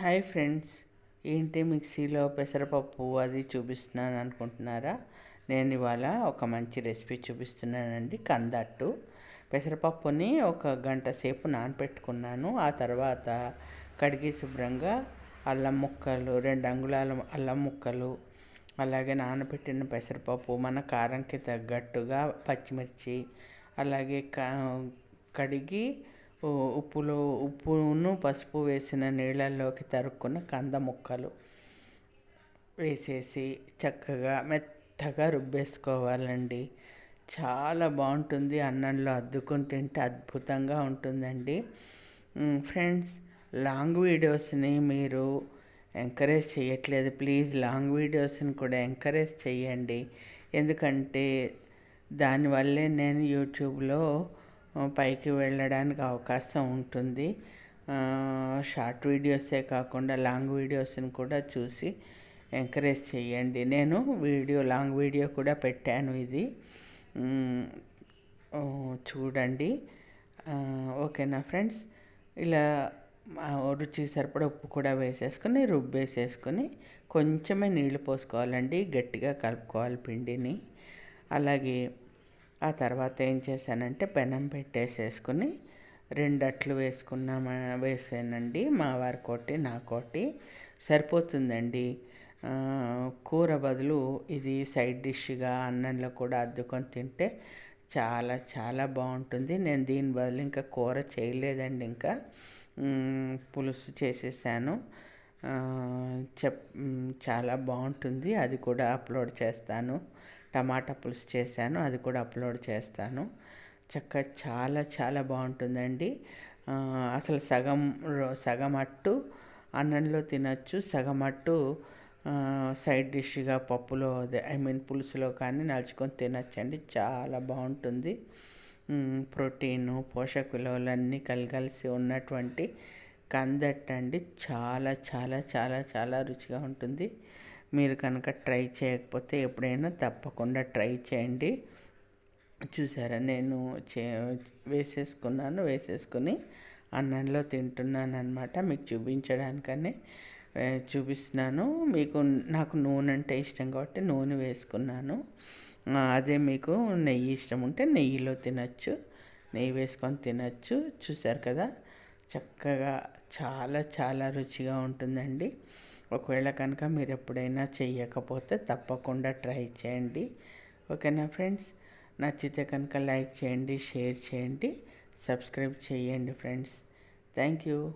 Hi friends ఏంటి మిక్సీలో పెసరపప్పు అది చూపిస్తున్నాను అనుకుంటున్నారా? నేను ఇవాళ ఒక మంచి రెసిపీ చూపిస్తున్నానండి కందట్టు. పెసరపప్పుని ఒక గంట సేపు నానపెట్టుకున్నాను ఆ తర్వాత కడిగి శుభ్రంగా అల్లం ముక్కలు రెండు అంగుళాల అల్లం ముక్కలు అలాగే నానబెట్టిన పెసరపప్పు మన కారంకి తగ్గట్టుగా పచ్చిమిర్చి అలాగే కడిగి ఉప్పులో ఉప్పును పసుపు వేసిన నీళ్ళల్లోకి తరుక్కున్న కంద ముక్కలు వేసేసి చక్కగా మెత్తగా రుబ్బేసుకోవాలండి. చాలా బాగుంటుంది అన్నంలో అద్దుకొని తింటే అద్భుతంగా ఉంటుందండి. ఫ్రెండ్స్ లాంగ్ వీడియోస్ని మీరు ఎంకరేజ్ చేయట్లేదు. ప్లీజ్ లాంగ్ వీడియోస్ని కూడా ఎంకరేజ్ చేయండి. ఎందుకంటే దానివల్లే నేను యూట్యూబ్లో పైకి వెళ్ళడానికి అవకాశం ఉంటుంది. షార్ట్ వీడియోసే కాకుండా లాంగ్ వీడియోస్ని కూడా చూసి ఎంకరేజ్ చేయండి నేను వీడియో లాంగ్ వీడియో కూడా పెట్టాను ఇది. చూడండి. ఓకేనా ఫ్రెండ్స్? ఇలా రుచి సరిపడ ఉప్పు కూడా వేసేసుకొని రుబ్బేసేసుకొని కొంచెమే నీళ్ళు పోసుకోవాలండి. గట్టిగా కలుపుకోవాలి పిండిని. అలాగే ఆ తర్వాత ఏం చేశానంటే పెనం పెట్టేసేసుకుని రెండు అట్లు వేసుకున్నామా వేసానండి. మా వారి కోటి నా కోటి. సరిపోతుందండి. కూర బదులు ఇది సైడ్ డిష్గా అన్నంలో కూడా అద్దుకొని తింటే చాలా చాలా బాగుంటుంది. నేను దీని బదులు ఇంకా కూర చేయలేదండి ఇంకా. పులుసు చేసేసాను. చెప్ చాలా బాగుంటుంది. అది కూడా అప్లోడ్ చేస్తాను. టమాటా పులుసు చేశాను అది కూడా అప్లోడ్ చేస్తాను. చక్క చాలా చాలా బాగుంటుందండి. అసలు సగం సగం అట్టు అన్నంలో తినచ్చు సగం అట్టు సైడ్ డిష్గా పప్పులో ఐ మీన్ పులుసులో కానీ నలుచుకొని తినచ్చండి. చాలా బాగుంటుంది. ప్రోటీను పోషక విలువలన్నీ కలగలిసి ఉన్నటువంటి కందట్టండి. చాలా చాలా చాలా చాలా రుచిగా ఉంటుంది. మీరు కనుక ట్రై చేయకపోతే ఎప్పుడైనా తప్పకుండా ట్రై చేయండి. చూసారా నేను చే వేసేసుకున్నాను వేసేసుకుని అన్నంలో తింటున్నాను అనమాట మీకు చూపించడానికనే చూపిస్తున్నాను. మీకు నాకు నూనె అంటే ఇష్టం కాబట్టి నూనె వేసుకున్నాను. అదే మీకు నెయ్యి ఇష్టం ఉంటే నెయ్యిలో తినచ్చు నెయ్యి వేసుకొని తినచ్చు. చూసారు కదా చక్కగా చాలా చాలా రుచిగా ఉంటుందండి. ఒకవేళ కనుక మీరు ఎప్పుడైనా చేయకపోతే తప్పకుండా ట్రై చేయండి. ఓకేనా ఫ్రెండ్స్? నచ్చితే కనుక లైక్ చేయండి షేర్ చేయండి సబ్స్క్రైబ్ చేయండి ఫ్రెండ్స్. Thank you.